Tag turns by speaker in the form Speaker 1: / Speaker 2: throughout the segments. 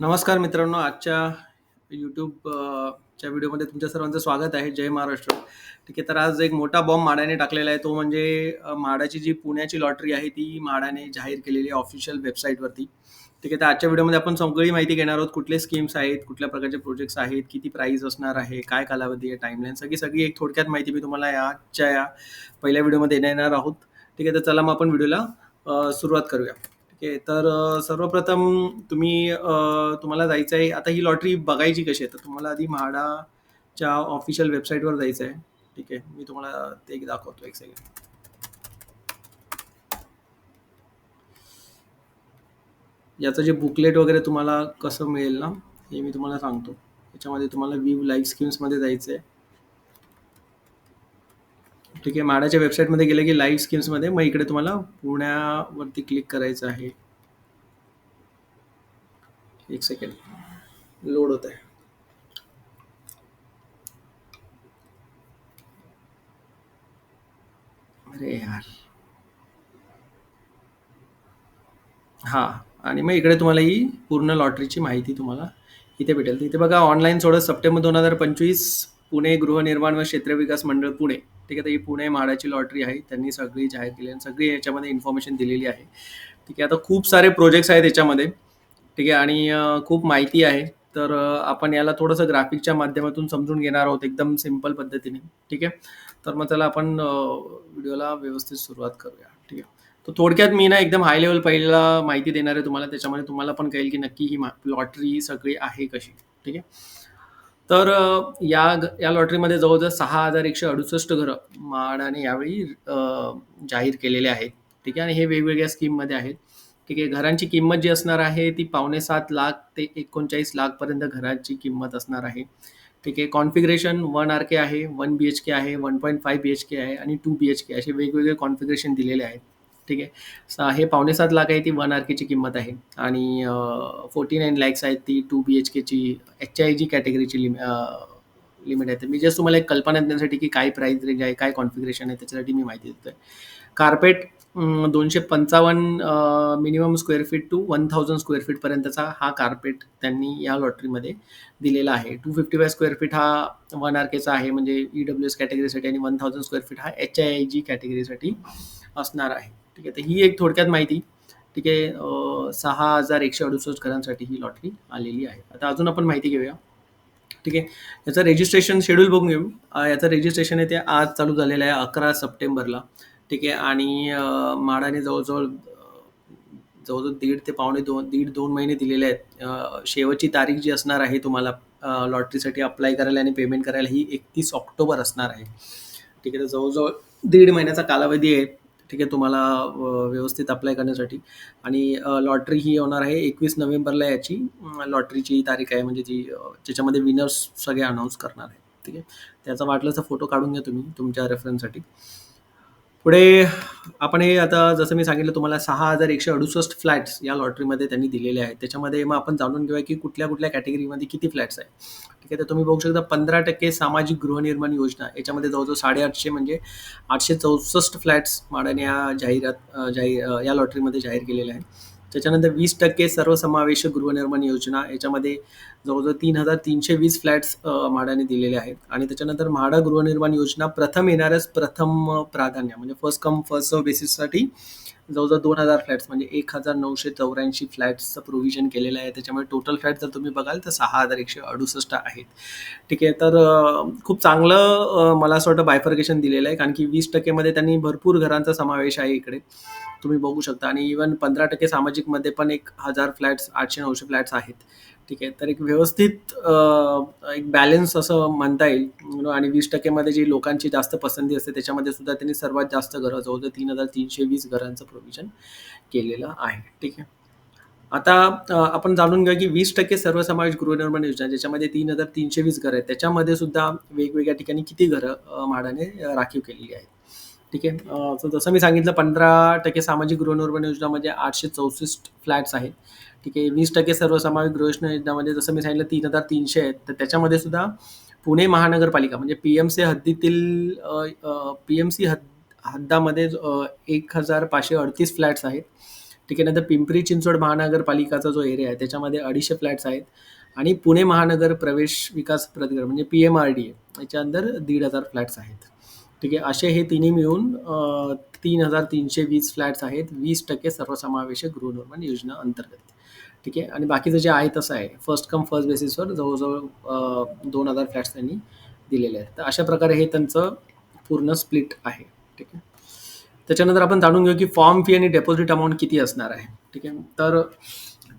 Speaker 1: नमस्कार मित्रांनो, आजच्या यूट्यूब अ, च्या व्हिडिओमध्ये तुमच्या सर्वांचं स्वागत आहे. जय महाराष्ट्र. ठीक आहे, तर आज एक मोठा बॉम्ब म्हाडाने टाकलेला आहे. तो म्हणजे अ, म्हाडाची जी पुण्याची लॉटरी आहे, ती म्हाडाने जाहीर केलेली आहे ऑफिशियल वेबसाईटवरती. ठीक आहे, तर आजच्या व्हिडिओमध्ये आपण सगळी माहिती घेणार आहोत. कुठले स्कीम्स आहेत, कुठल्या प्रकारचे प्रोजेक्ट्स आहेत, किती प्राईज असणार आहे, काय कालावधी आहे, टाईमलाईन सगळी सगळी एक थोडक्यात माहिती मी तुम्हाला या आजच्या या पहिल्या व्हिडिओमध्ये देणार आहोत. ठीक आहे, तर चला मग आपण व्हिडिओला अ, सुरुवात करूया. ओके तर सर्वप्रथम तुम्ही तुम्हाला जायचं आहे आता ही लॉटरी बघायची कशी आहे? तर तुम्हाला आधी म्हाडाच्या ऑफिशियल वेबसाईटवर जायचं आहे. ठीक आहे, मी तुम्हाला ते एक दाखवतो एक सेकंड. याचं जे बुकलेट वगैरे तुम्हाला कसं मिळेल ना, हे मी तुम्हाला सांगतो. याच्यामध्ये तुम्हाला व्ह्यू लाईव्ह स्कीम्समध्ये जायचं आहे. ठीक आहे, म्हाडाच्या वेबसाईटमध्ये गेलं की लाईव्ह स्कीम्समध्ये मग इकडे तुम्हाला पुण्यावरती क्लिक करायचं आहे. एक सेकंड लोड होत आहे. अरे यार! हां. आणि मग इकडे तुम्हाला ही पूर्ण लॉटरीची माहिती तुम्हाला इथे भेटेल. तिथे इथे बघा ऑनलाईन सोडत सप्टेंबर 2025 पुणे गृहनिर्माण व क्षेत्र विकास मंडळ पुणे. ठीक आहे, तर ही पुणे म्हाडाची लॉटरी आहे. त्यांनी सगळी जाहीर केली आणि सगळी याच्यामध्ये इन्फॉर्मेशन दिलेली आहे. ठीक आहे, आता खूप सारे प्रोजेक्ट्स आहेत याच्यामध्ये. ठीक आहे आणि खूप माहिती आहे. तर आपण याला थोडंसं ग्राफिकच्या माध्यमातून समजून घेणार आहोत एकदम सिंपल पद्धतीने. ठीक आहे. तर मग त्याला आपण व्हिडिओला व्यवस्थित सुरुवात करूया. ठीक आहे. तर थोडक्यात मी ना एकदम हाय लेवल पहिला माहिती देणार आहे तुम्हाला. त्याच्यामध्ये तुम्हाला पण कळेल की नक्की ही लॉटरी सगळी आहे कशी. ठीक आहे. तर अ, या ग या लॉटरीमध्ये जवळ-जवळ 6,168 घरं म्हाडाने यावेळी अ, जाहीर केलेले आहेत. ठीक आहे आणि हे वेगवेगळ्या स्कीममध्ये आहेत. ठीक आहे. घरांची किंमत जी असणार आहे ती पावणे सात लाख ते एकोणचाळीस लाखपर्यंत घराची किंमत असणार आहे. ठीक आहे. कॉन्फिगरेशन 1 आर-के आहे, 1 बी-एच-के आहे, 1.5 बी-एच-के आहे आणि 2 बी-एच-के असे वेगवेगळे कॉन्फिगरेशन दिलेले आहेत. ठीक आहे. हे पावणे 7 लाख आहे ती वन आर-केची किंमत आहे आणि फोर्टी नाईन लॅक्स आहेत ती टू बी-एच-केची एच-आय-जी कॅटेगरीची लिम लिमिट आहे. तर मी जस्ट तुम्हाला एक कल्पना देण्यासाठी की काय प्राईस रेंज आहे, काय कॉन्फिगरेशन आहे त्याच्यासाठी मी माहिती देतोय. कार्पेट दोनशे पंचावन्न minimum square feet to 1000 square feet पर्यंतचा हा कार्पेट त्यांनी या लॉटरीमध्ये दिलेला आहे. 255 स्क्वेअर फीट हा वन आर-केचा आहे म्हणजे ई-डब्ल्यू-एस कॅटेगरीसाठी आणि 1000 स्क्वेअर फीट हा एच-आय-जी कॅटेगरीसाठी असणार आहे. ठीक आहे. तर ही एक थोडक्यात माहिती. ठीक आहे. सहा हजार एकशे अडुसष्ट घरांसाठी ही लॉटरी आलेली आहे. आता अजून आपण माहिती घेऊया. ठीक आहे. याचं रजिस्ट्रेशन शेड्यूल बघून घेऊ. याचं रजिस्ट्रेशन आहे ते आज चालू झालेलं आहे 11 सप्टेंबरला. ठीक आहे आणि माडाने जवळजवळ जवळजवळ दीड ते पावणे दोन दीड दोन महिने दिलेले आहेत. शेवटची तारीख जी असणार आहे तुम्हाला लॉटरीसाठी अप्लाय करायला आणि पेमेंट करायला ही 31 ऑक्टोबर असणार आहे. ठीक आहे. तर जवळजवळ दीड महिन्याचा कालावधी आहे. ठीक आहे. तुम्हाला व्यवस्थित अप्लाय करण्यासाठी आणि लॉटरी ही होणार आहे 21 नोव्हेंबरला याची लॉटरीची तारीख आहे म्हणजे जी ज्याच्यामध्ये विनर्स सगळे अनाऊन्स करणार आहे ठीक आहे. त्याचा वाटलं तर फोटो काढून घ्या तुम्ही तुमच्या रेफरन्ससाठी. पुढे आपण हे आता जसं मी सांगितलं तुम्हाला 6,168 फ्लॅट्स या लॉटरीमध्ये त्यांनी दिलेले आहेत. त्याच्यामध्ये मग आपण जाणून घेऊया की कुठल्या-कुठल्या कॅटेगरीमध्ये किती फ्लॅट्स आहेत. ठीक आहे. तर तुम्ही बघू शकता 15% सामाजिक गृहनिर्माण योजना याच्यामध्ये जवळ-जवळ 850 म्हणजे 864 फ्लॅट्स माडाने या जाहिरात जाहीर या लॉटरीमध्ये जाहीर केलेले आहेत. त्याच्यानंतर 20% सर्वसमावेशक गृहनिर्माण योजना याच्यामध्ये जवळजवळ तीन हजार तीनशे वीस फ्लॅट्स म्हाडाने दिलेले आहेत आणि त्याच्यानंतर म्हाडा गृहनिर्माण योजना प्रथम येणाऱ्याच प्रथम प्राधान्य म्हणजे फर्स्ट कम फर्स्ट सर्व बेसिससाठी जवळजवळ दोन हजार फ्लॅट्स म्हणजे 1,984 फ्लॅट्सचं प्रोव्हिजन केलेलं आहे. त्याच्यामुळे टोटल फ्लॅट जर तुम्ही बघाल तर 6,168 आहेत. ठीक आहे. तर खूप चांगलं मला असं वाटतं बायफर्केशन दिलेलं आहे कारण की वीस टक्केमध्ये त्यांनी भरपूर घरांचा समावेश आहे इकडे. तुम्ही बघू शकता आणि इव्हन 15% सामाजिकमध्ये पण एक हजार फ्लॅट्स आठशे नऊशे फ्लॅट्स आहेत. ठीक आहे. तर एक व्यवस्थित एक बॅलन्स असं म्हणता येईल आणि वीस टक्केमध्ये जी लोकांची जास्त पसंती असते त्याच्यामध्ये सुद्धा त्यांनी सर्वात जास्त घरं जवळ-जवळ 3,320 घरांचं प्रोव्हिजन केलेलं आहे. ठीक आहे. आता आपण जाणून घ्या की 20% सर्वसमावेश गृहनिर्माण योजना ज्याच्यामध्ये 3,320 घरं आहेत. त्याच्यामध्ये सुद्धा वेगवेगळ्या ठिकाणी किती घरं म्हाडाने राखीव केलेली आहेत. ठीक आहे. तर जसं मी सांगितलं 15% सामाजिक गृहनिर्माण योजना म्हणजे 864 फ्लॅट्स आहेत. ठीक आहे. 20% सर्वसमावेश गृहनिर्माण योजनामध्ये जसं मी सांगितलं 3,300 आहेत. तर त्याच्यामध्ये सुद्धा पुणे महानगरपालिका म्हणजे पी-एम-सी हद्दीतील पी-एम-सी हद हद्दामध्ये एक हजार पाचशे अडतीस फ्लॅट्स आहेत. ठीक आहे नंतर पिंपरी चिंचवड महानगरपालिकाचा जो एरिया आहे त्याच्यामध्ये अडीचशे फ्लॅट्स आहेत आणि पुणे महानगर प्रवेश विकास प्राधिकरण म्हणजे P M R D A याच्या अंदर दीड हजार फ्लॅट्स आहेत ठीक आहे? असे हे तिन्ही मिळून तीन हजार तीनशे वीस फ्लॅट्स आहेत. वीस टक्के सर्वसमावेशक गृहनिर्माण योजना अंतर्गत. ठीक आहे? आणि बाकीचं जे आहे तसं आहे. फर्स्ट कम फर्स्ट बेसिसवर जवळजवळ दोन हजार फ्लॅट्स त्यांनी दिलेले आहेत. तर अशा प्रकारे हे त्यांचं पूर्ण स्प्लिट आहे. ठीक आहे? त्याच्यानंतर आपण जाणून घेऊ की फॉर्म फी आणि डेपॉझिट अमाऊंट किती असणार आहे. ठीक आहे? तर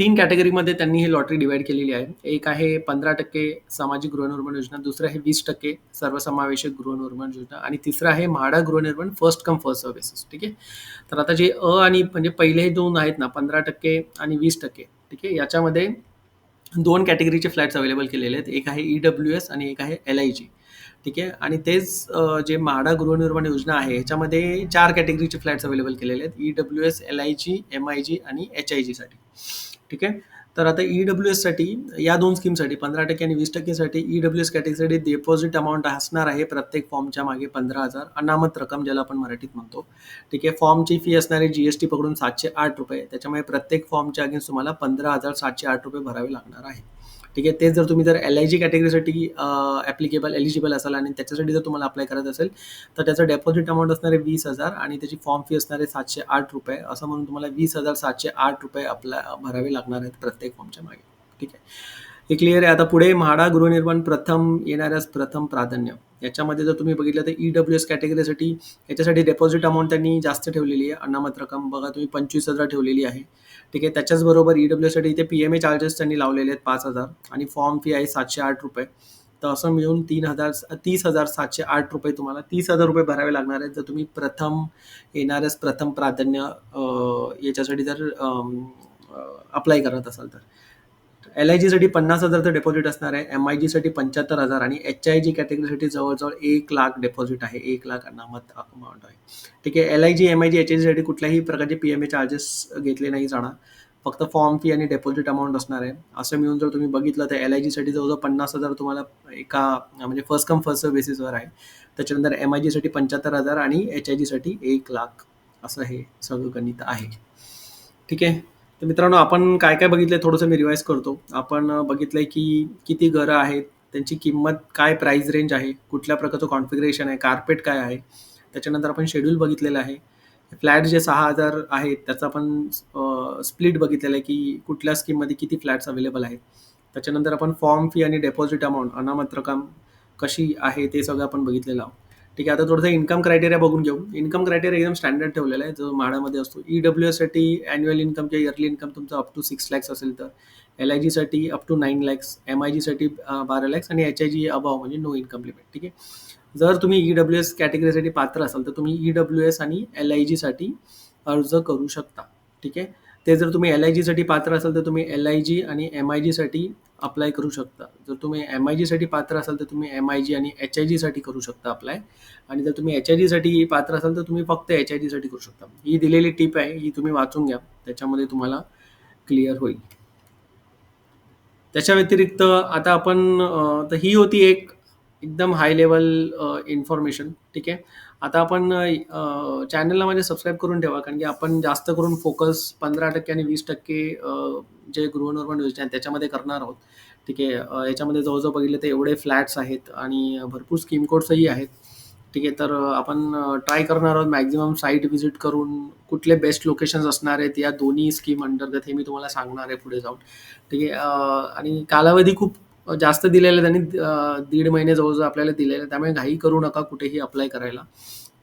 Speaker 1: तीन कॅटेगरीमध्ये त्यांनी ही लॉटरी डिवाइड केलेली आहे. एक आहे पंधरा टक्के सामाजिक गृहनिर्माण योजना दुसरं आहे वीस टक्के सर्वसमावेशक गृहनिर्माण योजना आणि तिसरं आहे म्हाडा गृहनिर्माण फर्स्ट कम फर्स्ट सर्व्हिसेस ठीक आहे? तर आता जे अ आणि म्हणजे पहिले हे दोन आहेत ना पंधरा टक्के आणि वीस टक्के ठीक आहे? याच्यामध्ये दोन कॅटेगरीचे फ्लॅट्स अवेलेबल केलेले आहेत. एक आहे ई डब्ल्यू एस आणि एक आहे एल आय जी ठीक आहे? आणि तेच जे म्हाडा गृहनिर्माण योजना आहे ह्याच्यामध्ये चार कॅटेगरीचे फ्लॅट्स अवेलेबल केलेले आहेत. E W S L I G M I G आणि एच आय जीसाठी ठीक आहे? तर आता ई डब्ल्यू एससाठी या दोन स्कीमसाठी पंधरा टक्के आणि वीस टक्केसाठी ई डब्ल्यू एस कॅटेगरीसाठी डिपॉझिट अमाऊंट असणार आहे प्रत्येक फॉर्मच्या मागे पंधरा हजार. अनामत रक्कम ज्याला आपण मराठीत म्हणतो. ठीक आहे? फॉर्मची फी असणारी जी एस टी पकडून सातशे आठ रुपये. त्याच्यामुळे प्रत्येक फॉर्मच्या अगेन्स्ट तुम्हाला पंधरा हजार सातशे आठ रुपये भरावे लागणार आहे. ठीक आहे? तेच जर तुम्ही जर एल आय जी कॅटेगरीसाठी ॲप्लिकेबल एलिजिबल असाल आणि त्याच्यासाठी जर तुम्हाला अप्लाय करायचं असेल तर त्याचं डेपॉझिट अमाऊंट असणार आहे वीस हजार आणि त्याची फॉर्म फी असणार आहे सातशे आठ रुपये. असं म्हणून तुम्हाला वीस हजार सातशे आठ रुपये अप्लाय भरावे लागणार आहेत प्रत्येक फॉर्मच्या मागे. ठीक आहे? हे क्लिअर आहे. आता पुढे म्हाडा गृहनिर्माण प्रथम येणाऱ्यास प्रथम प्राधान्य. याच्यामध्ये जर तुम्ही बघितलं तर ई डब्ल्यू एस कॅटेगरीसाठी याच्यासाठी डेपॉझिट अमाऊंट त्यांनी जास्त ठेवलेली आहे. अनामत रक्कम बघा तुम्ही पंचवीस हजार ठेवलेली आहे. ठीक आहे. त्याच्याचबरोबर ई डब्ल्यू एससाठी इथे पी एम ए चार्जेस त्यांनी लावलेले आहेत पाच हजार. आणि फॉर्म फी आहे सातशे आठ रुपये. तर असं मिळून तीन हजार तीस हजार सातशे आठ रुपये तुम्हाला तीस हजार रुपये भरावे लागणार आहेत. जर तुम्ही प्रथम येणाऱ्याच प्रथम प्राधान्य याच्यासाठी जर अप्लाय करत असाल तर. एल आय जीसाठी पन्नास हजारचं डेपॉझिट असणार आहे. एम आय जीसाठी पंच्याहत्तर हजार आणि एच आय जी कॅटेगरीसाठी जवळजवळ एक लाख डेपॉझिट आहे. एक लाख अनामत अमाऊंट आहे. ठीक आहे. L I G M I G H I जीसाठी कुठल्याही प्रकारचे पी एम ए चार्जेस घेतले नाही जाणार. फक्त फॉर्म फी आणि डेपॉझिट अमाऊंट असणार आहे. असं मिळून जर तुम्ही बघितलं तर एल आय जीसाठी जवळजवळ पन्नास हजार तुम्हाला एका म्हणजे फर्स्ट कम फर्स्ट बेसिसवर आहे. त्याच्यानंतर एम आय जीसाठी पंच्याहत्तर हजार आणि एच आय जीसाठी एक लाख असं हे सगळं गणित आहे. ठीक आहे. तर मित्रांनो आपण काय काय बघितलंय थोडंसं मी रिवाईज करतो. आपण बघितलंय की किती घरं आहेत त्यांची किंमत काय प्राईज रेंज आहे कुठल्या प्रकारचं कॉन्फिगरेशन आहे कार्पेट काय आहे त्याच्यानंतर आपण शेड्यूल बघितलेलं आहे. फ्लॅट जे सहा हजार आहेत त्याचा आपण स्प्लिट बघितलेलं आहे की कुठल्या स्कीममध्ये किती फ्लॅट्स अवेलेबल आहेत. त्याच्यानंतर आपण फॉर्म फी आणि डेपॉझिट अमाऊंट अनामत रक्कम कशी आहे ते सगळं आपण बघितलेलं आहोत. ठीक आहे आता थोडंसं इन्कम क्रायटेरिया बघून घेऊ. इन्कम क्रायटेरिया एकदम स्टँडर्ड ठेवलेला आहे जो म्हाडामध्ये असतो. ई डब्ल्यू एससाठी अॅन्युअल इन्कम किंवा इयरली इन्कम तुमचं अप टू सिक्स लॅक्स असेल तर. L I जीसाठी up to nine lakhs M I जीसाठी बारा लॅक्स आणि एच आय जी अबाव म्हणजे नो इन्कम लिमिट ठीक आहे? जर तुम्ही ई डब्ल्यू एस कॅटेगरीसाठी पात्र असाल तर तुम्ही ई डब्ल्यू एस आणि एल आय जीसाठी अर्ज करू शकता ठीक आहे? ते जर तुम्ही एल आय जीसाठी पात्र असाल तर तुम्ही एल आय जी आणि एम आय जीसाठी अप्लाय करू शकता. जर तुम्ही एम आय जीसाठी पात्र असाल तर तुम्ही एम आय जी आणि एच आय जीसाठी करू शकता अप्लाय आणि जर तुम्ही एच आय जीसाठी पात्र असाल तर तुम्ही फक्त एच आय जीसाठी करू शकता. ही दिलेली टीप आहे ही तुम्ही वाचून घ्या. त्याच्यामध्ये तुम्हाला क्लिअर होईल. त्याच्या व्यतिरिक्त आता आपण तर ही होती एक एकदम हाय लेवल इन्फॉर्मेशन ठीक आहे? आता आपण चॅनलला माझ्या सबस्क्राईब करून ठेवा कारण की आपण जास्त करून फोकस पंधरा टक्के आणि वीस टक्के जे गृहनिर्माण योजना आहेत त्याच्यामध्ये करणार आहोत. ठीक आहे याच्यामध्ये जवळजवळ बघितलं तर एवढे फ्लॅट्स आहेत आणि भरपूर स्कीम कोड्सही आहेत. ठीक आहे तर आपण ट्राय करणार आहोत मॅक्झिमम साईट व्हिजिट करून कुठले बेस्ट लोकेशन्स असणार आहेत या दोन्ही स्कीम अंतर्गत हे मी तुम्हाला सांगणार आहे पुढे जाऊन. ठीक आहे आणि कालावधी खूप जास्त दिलेले आहे त्यांनी दीड महिने जवळजवळ आपल्याला दिलेले. आहे त्यामुळे घाई करू नका कुठेही अप्लाय करायला.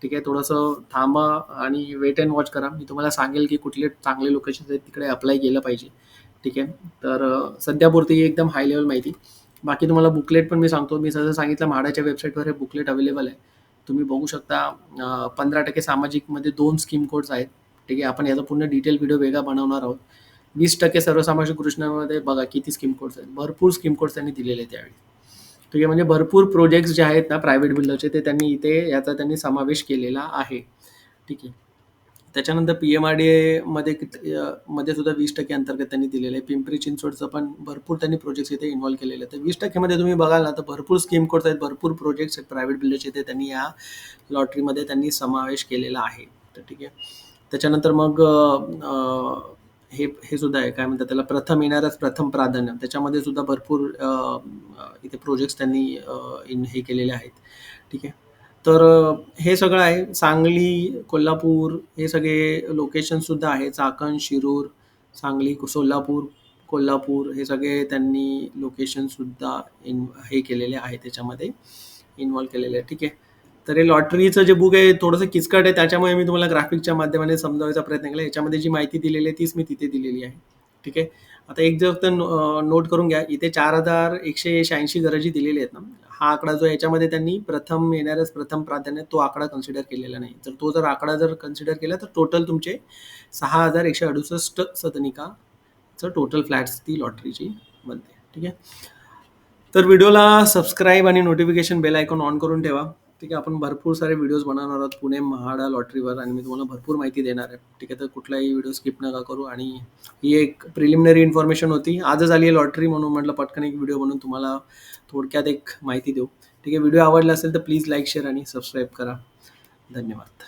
Speaker 1: ठीक आहे थोडंसं थांबा आणि वेट अँड वॉच करा. मी तुम्हाला सांगेल की कुठले चांगले लोकेशन आहेत तिकडे अप्लाय केलं पाहिजे. ठीक आहे तर सध्यापुरती एकदम हाय लेवल माहिती. बाकी तुम्हाला बुकलेट पण मी सांगतो. मी जसं सांगितलं म्हाडाच्या वेबसाईटवर हे बुकलेट अवेलेबल आहे. तुम्ही बघू शकता पंधरा टक्के सामाजिकमध्ये दोन स्कीम कोड्स आहेत. ठीक आहे आपण याचा पूर्ण डिटेल व्हिडिओ वेगळा बनवणार आहोत. वीस टक्के सर्वसामाजिक कृष्णामध्ये बघा किती स्कीम कोड्स आहेत. भरपूर स्कीम कोड्स त्यांनी दिलेले आहेत त्यावेळी ठीक आहे म्हणजे भरपूर प्रोजेक्ट्स जे आहेत ना प्रायव्हेट बिल्डरचे ते त्यांनी इथे याचा त्यांनी समावेश केलेला आहे. ठीक आहे. त्याच्यानंतर पी एम आर डी एमध्ये मध्ये सुद्धा वीस टक्के अंतर्गत त्यांनी दिलेलं आहे. पिंपरी चिंचवडचं पण भरपूर त्यांनी प्रोजेक्ट्स इथे इन्व्हॉल्व केलेले आहेत. तर वीस टक्केमध्ये तुम्ही बघाल ना तर भरपूर स्कीम कोड्स आहेत भरपूर प्रोजेक्ट्स आहेत. प्रायव्हेट बिल्डरचे ते त्यांनी या लॉटरीमध्ये त्यांनी समावेश केलेला आहे. तर ठीक आहे. त्याच्यानंतर मग हे हे सुद्धा आहे. काय म्हणतात त्याला? प्रथम येणारच प्रथम प्राधान्य. त्याच्यामध्ये सुद्धा भरपूर इथे प्रोजेक्ट्स त्यांनी इन हे केलेले आहेत. ठीक आहे? तर हे सगळं आहे. सांगली कोल्हापूर हे सगळे लोकेशन सुद्धा आहे चाकण शिरूर सांगली सोलापूर कोल्हापूर हे सगळे त्यांनी लोकेशनसुद्धा इन हे केलेले आहे त्याच्यामध्ये इन्वॉल्व केलेले आहे ठीक आहे? तर हे लॉटरीचं जे बुक आहे थोडंसं किचकट आहे. त्याच्यामुळे मी तुम्हाला ग्राफिकच्या माध्यमाने समजावायचा प्रयत्न केला. याच्यामध्ये जी माहिती दिलेली आहे तीच मी तिथे दिलेली आहे. ठीक आहे? आता एक जर तर नोट करून घ्या. इथे चार हजार एकशे शहाऐंशी गरजी दिलेली आहेत ना. हा आकडा जो याच्यामध्ये त्यांनी प्रथम येणारच प्रथम प्राधान्य तो आकडा कन्सिडर केलेला नाही. जर तो जर आकडा जर कन्सिडर केला तर टोटल तुमचे सहा हजार एकशे अडुसष्ट सदनिकाचं टोटल फ्लॅट्स ती लॉटरीची बनते. ठीक आहे? तर व्हिडिओला सबस्क्राईब आणि नोटिफिकेशन बेल आयकॉन ऑन करून ठेवा. ठीक आहे आपण भरपूर सारे व्हिडिओज बनवणार आहोत. पुणे महाडा लॉटरीवर आणि मी तुम्हाला भरपूर माहिती देणार आहे. ठीक आहे तर कुठलाही व्हिडिओ स्किप नका करू. आणि ही एक प्रिलिमिनरी इन्फॉर्मेशन होती. आजच आली आहे लॉटरी म्हणून म्हटलं पटकन एक व्हिडिओ बनवून तुम्हाला थोडक्यात एक माहिती देऊ. ठीक आहे व्हिडिओ आवडला असेल तर प्लीज लाईक शेअर आणि सबस्क्राईब करा. धन्यवाद.